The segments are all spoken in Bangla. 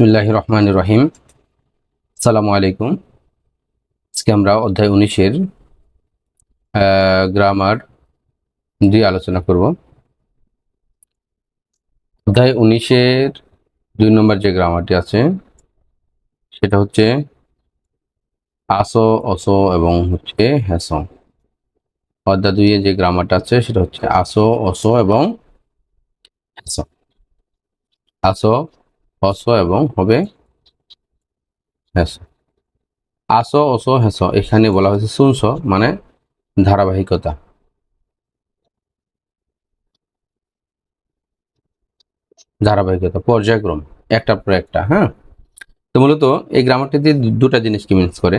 বিসমিল্লাহ রহমান রহিম। সালামু আলাইকুম। আজকে আমরা অধ্যায় উনিশের গ্রামার দুই আলোচনা করব। অধ্যায় উনিশের দুই নম্বর যে গ্রামারটি আছে, সেটা হচ্ছে আসো, অসো এবং হচ্ছে হ্যাসো অধ্যায় দুইয়ে যে গ্রামারটা আছে, সেটা হচ্ছে আসো, অসো এবং হ্যাসো আসো হস এবং হবে হেস। আসো, অসো, হেস, এখানে বলা হয়েছে শুনছ মানে ধারাবাহিকতা। ধারাবাহিকতা, পর্যায়ক্রম একটার পর একটা হ্যাঁ? তো মূলত এই গ্রামারটিতে দুটা জিনিসকে মিন্স করে।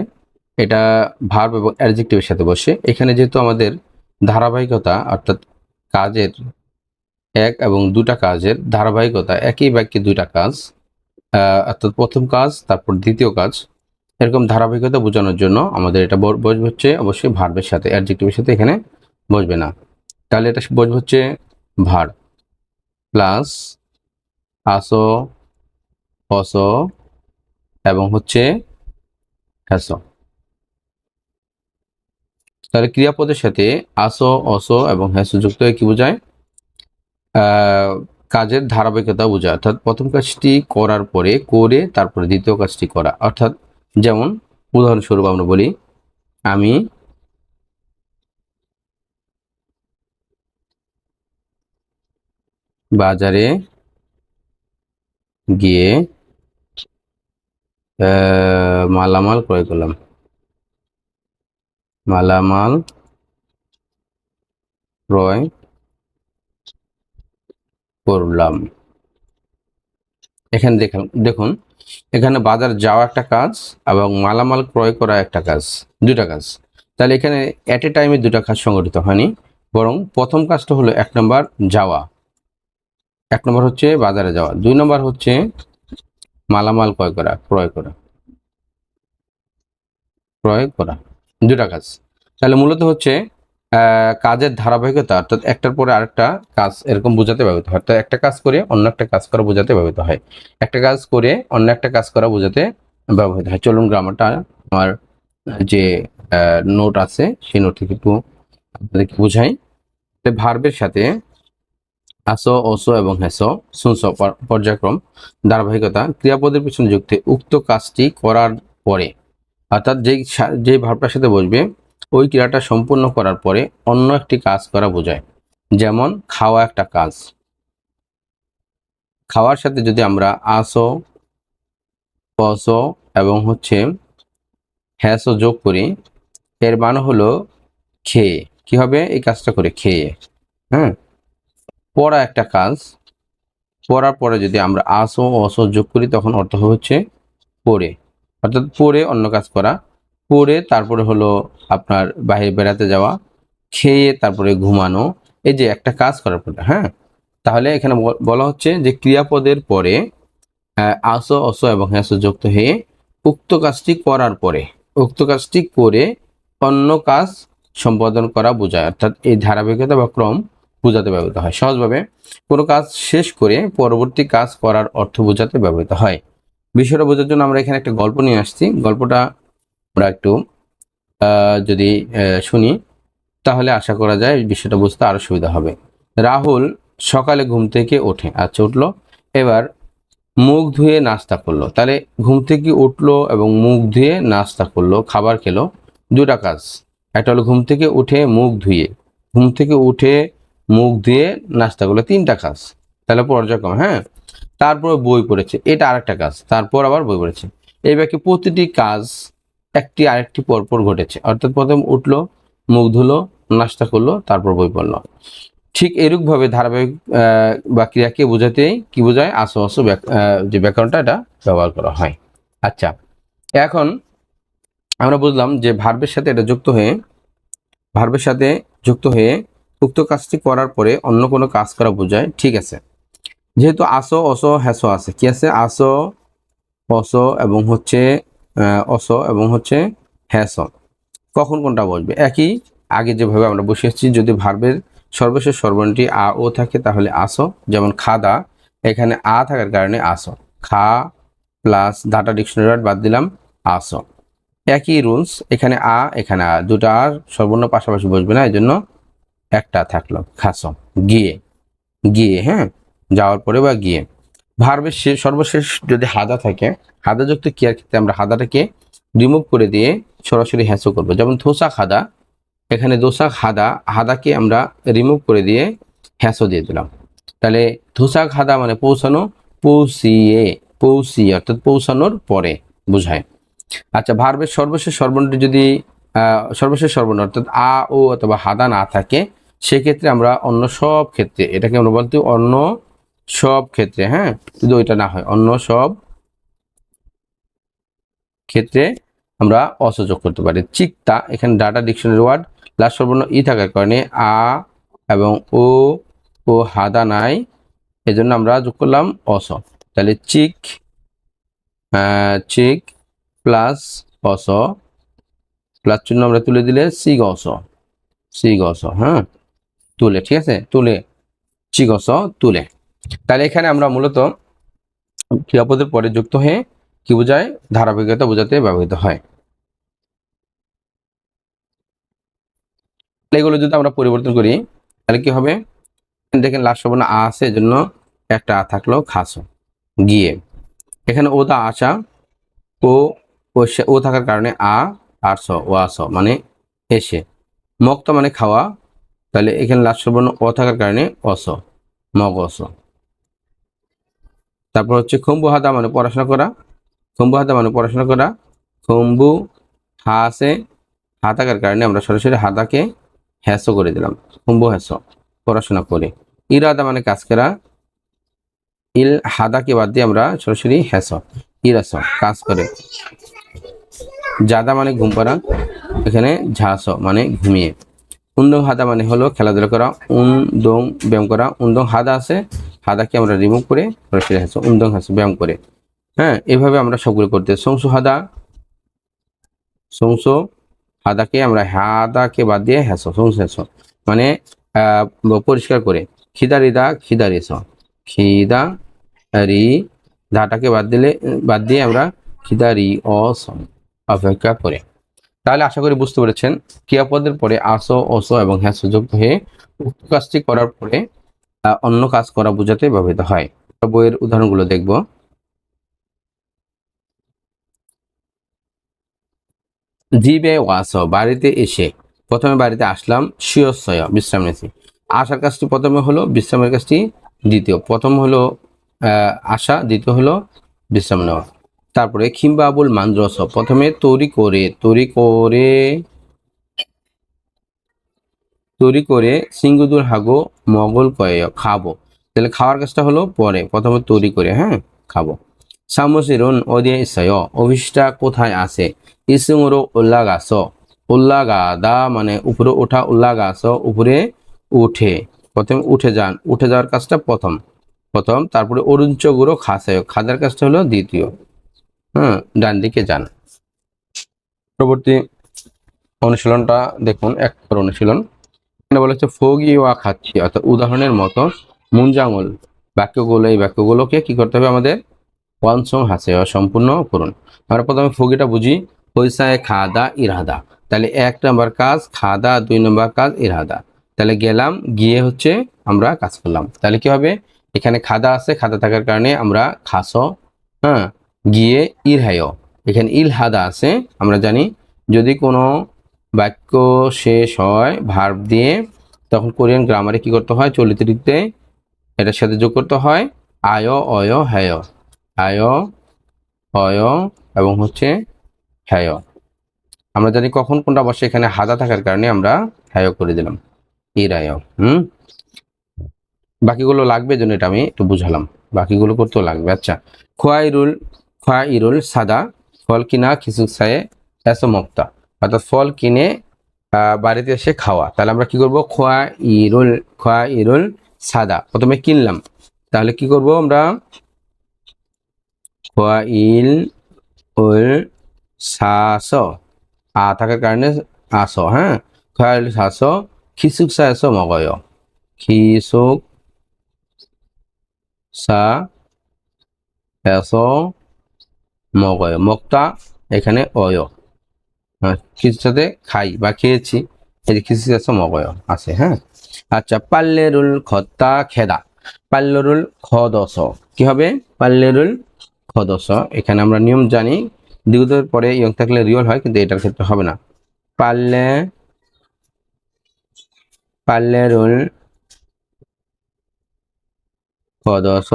এটা ভার্ব এবং অ্যাডজেক্টিভের সাথে বসে। এখানে যেহেতু আমাদের ধারাবাহিকতা, অর্থাৎ কাজের এক এবং দুটা কাজের ধারাবাহিকতা, একই বাক্যে দুইটা কাজ অর্থাৎ প্রথম কাজ, তারপর দ্বিতীয় কাজ, এরকম ধারাবাহিকতা বোঝানোর জন্য আমাদের এটা বসবে হচ্ছে অবশ্যই ভার্বের সাথে, অ্যাডজেক্টিভের সাথে এখানে বসবে না। তাহলে এটা বসবে হচ্ছে ভার প্লাস আসো, অস এবং হচ্ছে হ্যাস। তাহলে ক্রিয়াপদের সাথে আসো, অস এবং হ্যাস যুক্ত হয়ে কি বোঝায়? কাজের ধারাবাহিকতা বোঝা। অর্থাৎ প্রথম কাজটি করার পরে করে তারপরে দ্বিতীয় কাজটি করা। অর্থাৎ যেমন উদাহরণস্বরূপ আমরা বলি, আমি বাজারে গিয়ে মালামাল ক্রয় করলাম। মালামাল ক্রয় করলাম। এখানে দেখুন দেখুন, এখানে বাজার যাওয়া একটা কাজ এবং মালামাল ক্রয় করা একটা কাজ দুটা কাজ। তাহলে এখানে অ্যাট এ টাইমে দুটা কাজ সংগঠিত হয়নি, বরং প্রথম কাজটা হলো এক নম্বর যাওয়া। এক নম্বর হচ্ছে বাজারে যাওয়া, দুই নম্বর হচ্ছে মালামাল ক্রয় করা ক্রয় করা। ক্রয় করা দুটা কাজ। তাহলে মূলত হচ্ছে কাজের ধারাবাহিকতা, অর্থাৎ একটার পরে আরেকটা কাজ এরকম বোঝাতে ব্যবহৃত হয়। অর্থাৎ একটা কাজ করে অন্য একটা কাজ করা বোঝাতে ব্যবহৃত হয়। একটা কাজ করে অন্য একটা কাজ করা বোঝাতে ব্যবহৃত হয়। চলুন গ্রামারটা আমার যে নোট আছে, সেই নোট থেকে একটু আপনাদেরকে বোঝাই। ভার্বের সাথে আসো, অসো এবং হেসো শুনছ পর্যায়ক্রম, ধারাবাহিকতা, ক্রিয়াপদের পিছনে যুক্তে, উক্ত কাজটি করার পরে। অর্থাৎ যেই যে ভার্বটার সাথে বসবে ওই ক্রিয়াটা সম্পূর্ণ করার পরে অন্য একটি কাজ করা বোঝায়। যেমন খাওয়া একটা কাজ। খাওয়ার সাথে যদি আমরা আসো অসো এবং হচ্ছে হ্যাসও যোগ করি, এর মান হলো খেয়ে। কি হবে? এই কাজটা করে খেয়ে। হ্যাঁ পড়া একটা কাজ। পড়ার পরে যদি আমরা আসো, অসো যোগ করি, তখন অর্থ হচ্ছে পড়ে। অর্থাৎ পড়ে অন্য কাজ করা পড়ে তারপরে হলো আপনার বাইরে বেড়াতে যাওয়া খেয়ে তারপরে ঘুমানো এই যে একটা কাজ করার পরে হ্যাঁ? তাহলে এখানে বল- হচ্ছে যে ক্রিয়াপদের পরে আহ, আসো অসো এবং হ্যাসো যুক্ত হয়ে উক্ত কাজটি করার পরে উক্ত কাজটি করে অন্য কাজ সম্পাদন করা বোঝায়। অর্থাৎ এই ধারাবাহিকতা বা ক্রম বোঝাতে ব্যবহৃত হয়। সহজভাবে কোনো কাজ শেষ করে পরবর্তী কাজ করার অর্থ বোঝাতে ব্যবহৃত হয়। বিষয়টা বোঝার জন্য আমরা এখানে একটা গল্প নিয়ে আসছি। গল্পটা আমরা একটু যদি শুনি, তাহলে আশা করা যায় বিষয়টা বুঝতে আরও সুবিধা হবে। রাহুল সকালে ঘুম থেকে ওঠে আচ্ছা উঠল। এবার মুখ ধুয়ে নাস্তা করল। তাহলে ঘুম থেকে উঠল এবং মুখ ধুয়ে নাস্তা করল, খাবার খেলো, দুটা কাজ। একটা হলো ঘুম থেকে উঠে মুখ ধুয়ে, ঘুম থেকে উঠে মুখ ধুয়ে নাস্তা করল, তিনটা কাজ। তাহলে পর্যায়ক্রম হ্যাঁ? তারপর বই পড়েছে, এটা আরেকটা কাজ, তারপর আবার বই পড়েছে। এই বাকি প্রতিটি কাজ একটি আরেকটি পরপর ঘটেছে। অর্থাৎ প্রথম উঠল, মুখ ধুলো, নাস্তা করল, তারপর বই পড়ল। ঠিক এরূপ ভাবে ধারাবাহিক বা ক্রিয়াকে বোঝাতেই কি বোঝায়? আসো আসো যে ব্যাকরণটা এটা ব্যবহার করা হয়। আচ্ছা এখন আমরা বুঝলাম যে ভার্বের সাথে এটা যুক্ত হয়ে, ভার্বের সাথে যুক্ত হয়ে উক্ত কাজটি করার পরে অন্য কোনো কাজ করা বোঝায়। ঠিক আছে, যেহেতু আসো, অসো, হ্যাসো আছে, কি আছে? আসো, অসো এবং হচ্ছে অসো এবং হচ্ছে হ্যাসো কখন কোনটা বসবে? একই, আগে যেভাবে আমরা বসে এসেছি, যদি ভার্বের সর্বশেষ সর্বনটি আ, ও থাকে তাহলে আসো, যেমন খাদা এখানে আ থাকার কারণে আসো। খা প্লাস ডাটা ডিকশনারি বাদ দিলাম, আসো। একই রুলস, এখানে আ এখানে আ। দুটো আর সর্বর্ণ পাশাপাশি বসবে না এই জন্য একটা থাকল। খাসো। গিয়ে। গিয়ে হ্যাঁ? যাওয়ার পরে বা গিয়ে। ভার্বের শেষ সর্বশেষ যদি হাদা থাকে, হাদাযুক্ত কেয়ার ক্ষেত্রে আমরা হাদাটাকে রিমুভ করে দিয়ে সরাসরি হ্যাসো করব। যেমন থোসাক হাদা, এখানে দোসাক হাদা, হাদাকে আমরা রিমুভ করে দিয়ে হ্যাসো দিয়ে দিলাম। তাহলে ধোসাক হাদা মানে পৌঁছানো, পৌঁছিয়ে পৌঁছিয়ে, অর্থাৎ পৌঁছানোর পরে বোঝায়। আচ্ছা ভার্বের সর্বশেষ সর্বর্ণটি যদি সর্বশেষ সর্বর্ণ অর্থাৎ আ, ও অথবা হাদা না থাকে, সেক্ষেত্রে আমরা অন্য সব ক্ষেত্রে, এটাকে আমরা বলতে অন্য সব ক্ষেত্রে হ্যাঁ? যদি ওইটা না হয়, অন্য সব ক্ষেত্রে আমরা অসযোগ করতে পারি। চিকতা, এখানে ডাটা ডিকশনারি ওয়ার্ড, লাস্ট সর্বর্ণ ই থাকার কারণে আ এবং ও ও হাদা নাই, এজন্য আমরা যোগ করলাম অস তাহলে চিক চিক প্লাস অস প্লাস চিহ্ন আমরা তুলে দিলে সিগ অস সিগ অস হ্যাঁ? তুলে, ঠিক আছে? তুলে, চিক অস তুলে। তাহলে এখানে আমরা মূলত ক্রিয়াপদের পরে যুক্ত হয়ে কি বোঝায়? ধারাবাহিকতা বোঝাতে ব্যবহৃত হয়। এগুলো যদি আমরা পরিবর্তন করি, তাহলে কি হবে? দেখেন লাস্ট সবর্ণ আ আছে, এজন্য একটা আ থাকল খাসো গিয়ে। এখানে ওদা আসা ও ও ও থাকার কারণে আ, আর স, ও আস মানে এসে। মক্ত মানে খাওয়া, তাহলে এখানে লাস্ট সবর্ণ অ থাকার কারণে অস মগ অস তারপর হচ্ছে খুম্বু হাদা মানে পড়াশোনা করা। খুম্বু হাদা মানে পড়াশোনা করা। খুম্বু হা আছে হা থাকার কারণে আমরা সরাসরি হাদাকে হ্যাসো করে দিলাম। খুম্বু হ্যাসো পড়াশোনা করে। ইরাদা মানে কাজ করা। ইল হাদাকে বাদ দিয়ে আমরা সরাসরি হ্যাসো ইরাস, কাজ করে। জাদা মানে ঘুম পাড়া, এখানে ঝাস মানে ঘুমিয়ে। উন্দং হাদা মানে হলো খেলাধুলা করা, উন্দং ব্যায়াম করা। উন্দং হাদা আছে, হাদাকে আমরা রিমুভ করে সরাসরি হ্যাসো উন্দং হ্যাসো ব্যায়াম করে। হ্যাঁ এভাবে আমরা সবগুলো করতে সংসু হাদা সংসো হাদাকে আমরা হাদাকে বাদ দিয়ে হ্যাসো সংসু হ্যাসো মানে পরিষ্কার করে। খিদারিদা খিদারিস খিদা রি ধাটাকে বাদ দিলে, বাদ দিয়ে আমরা খিদারি অস অপেক্ষা করে। তাহলে আশা করি বুঝতে পেরেছেন। ক্রিয়াপদের পরে আসো অসো এবং হ্যাসো যুক্ত হয়ে উক্ত কাজটি করার পরে অন্য কাজ করা বোঝাতে ব্যবহৃত হয়। বইয়ের উদাহরণগুলো দেখব। জিবে ওয়াস, বাড়িতে এসে। প্রথমে বাড়িতে আসলাম শিয়সয় বিশ্রাম নিয়েছি। আসার কাজটি প্রথমে হলো বিশ্রামের কাজটি দ্বিতীয়। প্রথম হলো আসা দ্বিতীয় হলো বিশ্রাম নেওয়া। তারপরে খিম্বাবুল মান্দ্রস। প্রথমে তৈরি করে তৈরি করে তৈরি করে সিঙ্গুদুর হাগো মগল কয়ে খাব। তাহলে খাওয়ার কাজটা হলো পরে, প্রথমে তৈরি করে হ্যাঁ খাব। সামসিরুন ওদিয়ে ইসয় অফিসটা কোথায় আছে? ইসুমরো উল্লা গাছ উল্লা গাদা মানে উপরে ওঠা উল্লা গাছ উপরে উঠে। প্রথমে উঠে যান, উঠে যাওয়ার কাজটা প্রথম। প্রথম তারপরে অরুঞ্চ গুঁড়ো খাসায় খাদার কাজটা হলো দ্বিতীয়। হ্যাঁ ডান দিকে যান। পরবর্তী অনুশীলনটা দেখুন, এক অনুশীলন। এখানে বলা হচ্ছে ফগি ওয়া খাচ্ছি, অর্থাৎ উদাহরণের মতো মুঞ্জাঙ্গল বাক্যগুলো, এই বাক্যগুলোকে কি করতে হবে আমাদের? ওয়ানসং হাসে সম্পূর্ণ করুন। আমরা প্রথমে ফগিটা বুঝি। পয়সায় খাদা ইরাদা তাহলে এক নম্বর কাজ, খাদা, দুই নম্বর কাজ ইরাদা তাহলে গেলাম, গিয়ে হচ্ছে আমরা কাজ করলাম। তাহলে কি হবে? এখানে খাদা আছে, খাদা থাকার কারণে আমরা খাসো হ্যাঁ গিয়ে ইরহায় এখানে ইল হাদা আছে, আমরা জানি যদি কোনো বাক্য শেষ হয়, ভার্ব দিয়ে, তখন কোরিয়ান গ্রামারে কি করতে হয়? চলিত রীতিতে এটার সাথে যোগ করতে হয়, আয়, অয়, হ্যায়। আয়, অয় এবং হচ্ছে হ্যায়। আমরা জানি কখন কোনটা বসে, এখানে হাদা থাকার কারণে আমরা হ্যায় করে দিলাম। ইরায় হুম? বাকিগুলো লাগবে জন্য এটা আমি একটু বুঝালাম। বাকিগুলো করতেও লাগবে আচ্ছা। খোয়াইরুল খোয়াইরুল সাদা, ফল কিনা খিসুক সায়ে এসো মক্তা। অর্থাৎ ফল কিনে বাড়িতে এসে খাওয়া। তাহলে আমরা কি করব? খোয়া ইরুল খোয়া ইরুল সাদা। প্রথমে কিনলাম। তাহলে কি করব আমরা? খোয়া ইল উল সাস। আ থাকার কারণে আস হ্যাঁ? খোয়া ইল সাস খিসুক সা এসো মগয়। খিসুক সা এসো মগয়। মক্তা এখানে অয়। হ্যাঁ, সাথে খাই বা খেয়েছি। এই যে কিছু আছে মগয় আছে হ্যাঁ? আচ্ছা পাল্লেরুল খত্তা খেদা। পাল্লেরুল খদস। কি হবে? পাল্লেরুল খদস। এখানে আমরা নিয়ম জানি দ্বিগুতের পরে ইয়ং থাকলে রিয়ল হয় কিন্তু এটার ক্ষেত্রে হবে না। পাল্লে পাল্লেরুল খদস।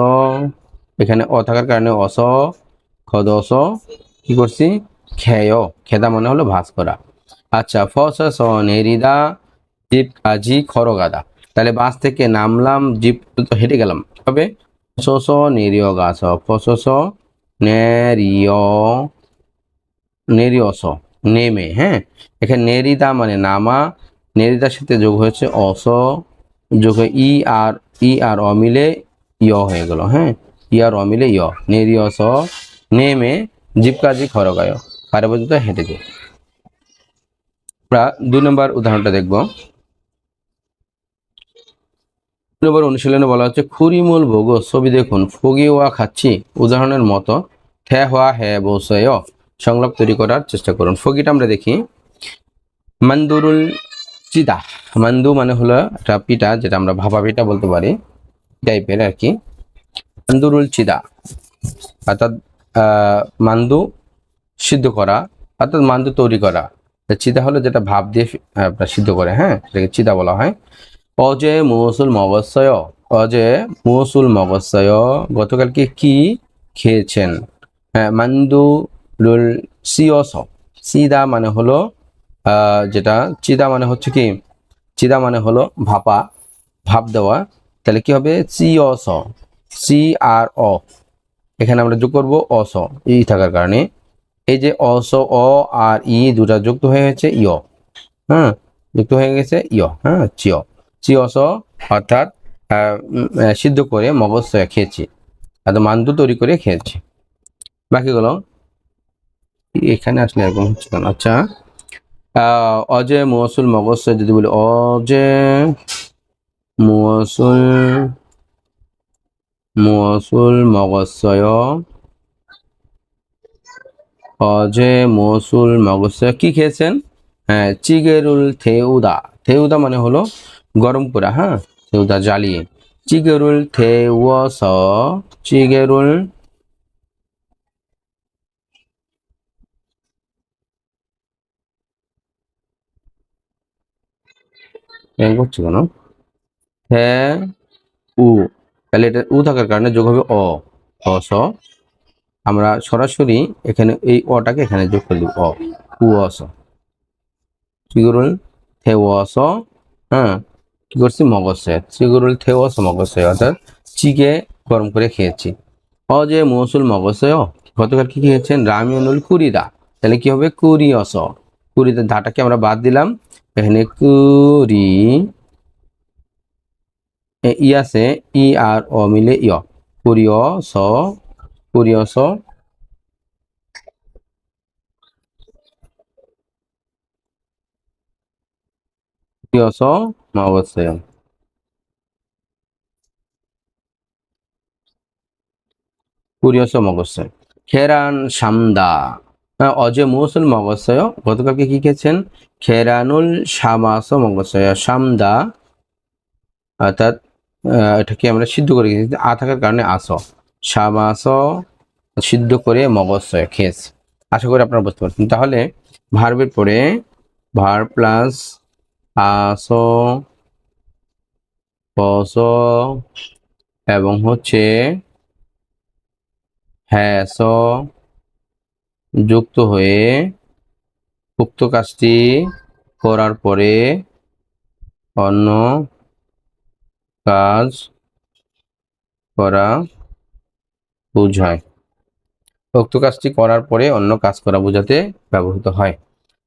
এখানে অ থাকার কারণে অস। খদস কি করছি? খেয় খেদা মনে হলো ভাস করা। আচ্ছা ফস নেরিদা জিপ কাজি খরগাদা তাহলে বাস থেকে নামলাম, জিপ তো হেঁটে গেলাম। তবে ফস নেরিয় গাছ ফস নেরিয় নেরিয়স নেমে হ্যাঁ? এখানে নেরিদা মানে নামা। নেরিদার সাথে যোগ হয়েছে অস যোগ ই, আর ই, আর অমিলে ইয় হয়ে গেল হ্যাঁ? ই, আর অমিলে ইয় নেরিয়স নেমে জীবকাজি খরগায় পারে পর্যন্ত হেঁটে যায় আমরা দুই নম্বর উদাহরণটা দেখব। দুই নম্বর অনুশীলনে বলা হচ্ছে খুরিমূল ভোগ, ছবি দেখুন, ফগি ওয়া খাচ্ছি। উদাহরণের মতো, থে হওয়া হে বসয় সংলাপ তৈরি করার চেষ্টা করুন। ফগিটা আমরা দেখি। মান্দুরুল চিদা। মান্দু মানে হলো একটা পিঠা, যেটা আমরা ভাপা পিঠা বলতে পারি। টাইপের আর কি। মান্দুরুল চিদা। অর্থাৎ মান্দু সিদ্ধ করা, অর্থাৎ মান্দু তৈরি করা। তা চিদা হলো যেটা ভাব দিয়ে আপনার সিদ্ধ করে হ্যাঁ? সেটাকে চিদা বলা হয়। অজে মৌসুল মগস্বয় অজে মৌসুল মগস্বয় গতকালকে কি খেয়েছেন? হ্যাঁ মান্দু রুল সিওস। সিদা মানে হলো যেটা, চিদা মানে হচ্ছে কি? চিদা মানে হলো ভাপা, ভাপ দেওয়া। তাহলে কি হবে? সিওস, সি আর অ এখানে আমরা যোগ করব অস ই থাকার কারণে। এই যে অস অ আর ই দুটা যুক্ত হয়ে গেছে ইয় হ্যাঁ যুক্ত হয়ে গেছে ইয় হ্যাঁ চিয় চিয়স অর্থাৎ সিদ্ধ করে মগজ খেয়েছি। আর মান্দু তৈরি করে খেয়েছি। বাকিগুলো এখানে আসলে এরকম হচ্ছে কেন? আচ্ছা। অজে মৌসুল মগজ যদি বলি অজে মৌসুল মৌসুল মগজয় অজে মৌসুল মগজয় কি খেয়েছেন হ্যাঁ চিগেরুল থেউদা থেউদা মানে হলো গরম করা হ্যাঁ থেউদা জ্বালিয়ে চিগেরুল থেওয়স চিগেরুল এরকম করছে কেন হ্যাঁ উ তাহলে এটা উ থাকার কারণে যোগ হবে অ। অস আমরা সরাসরি এখানে এই অটাকে এখানে যোগ করে দিব অ। উ অস করুন? থেওয়াস হ্যাঁ। কি করছি? মগজে। চিগুরুল থেওয়াস মগজে। অর্থাৎ চিকে গরম করে খেয়েছি। অ যে মৌসুল মগজে গতকাল কি খেয়েছেন? রামিয়নুল কুরিদা। তাহলে কি হবে? কুরিয়স কুরিতে ধাটাকে আমরা বাদ দিলাম। এখানে কুরি ই আছে, ই আর অ মিলে ইয় কুরিয় স কুরিয় স। খেরান সামদা। অজে মৌসুল মগজয় গতকালকে কি খেয়েছেন? খেরানুল সামাস মগজয় সামদা। অর্থাৎ এটাকে আমরা সিদ্ধ করে খেয়েছি আ থাকার কারণে আস। সামাস সিদ্ধ করে মগজয় খেয়েছি আশা করি আপনারা বুঝতে পারছেন। তাহলে ভার্বের পরে ভার প্লাস আস, পস, এবং হচ্ছে হ্যাস যুক্ত হয়ে উক্ত কাজটি করার পরে অন্য কাজ করা বোঝায়। উক্ত কাজটি করার পরে অন্য কাজ করা বোঝাতে ব্যবহৃত হয়।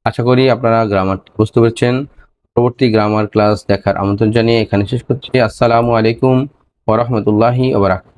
আশা করি আপনারা গ্রামার বুঝতে পেরেছেন। পরবর্তী গ্রামার ক্লাস দেখার আমন্ত্রণ জানিয়ে এখানে শেষ করছি। আসসালামু আলাইকুম ওরহমতুল্লাহি ওবরাকাতুহু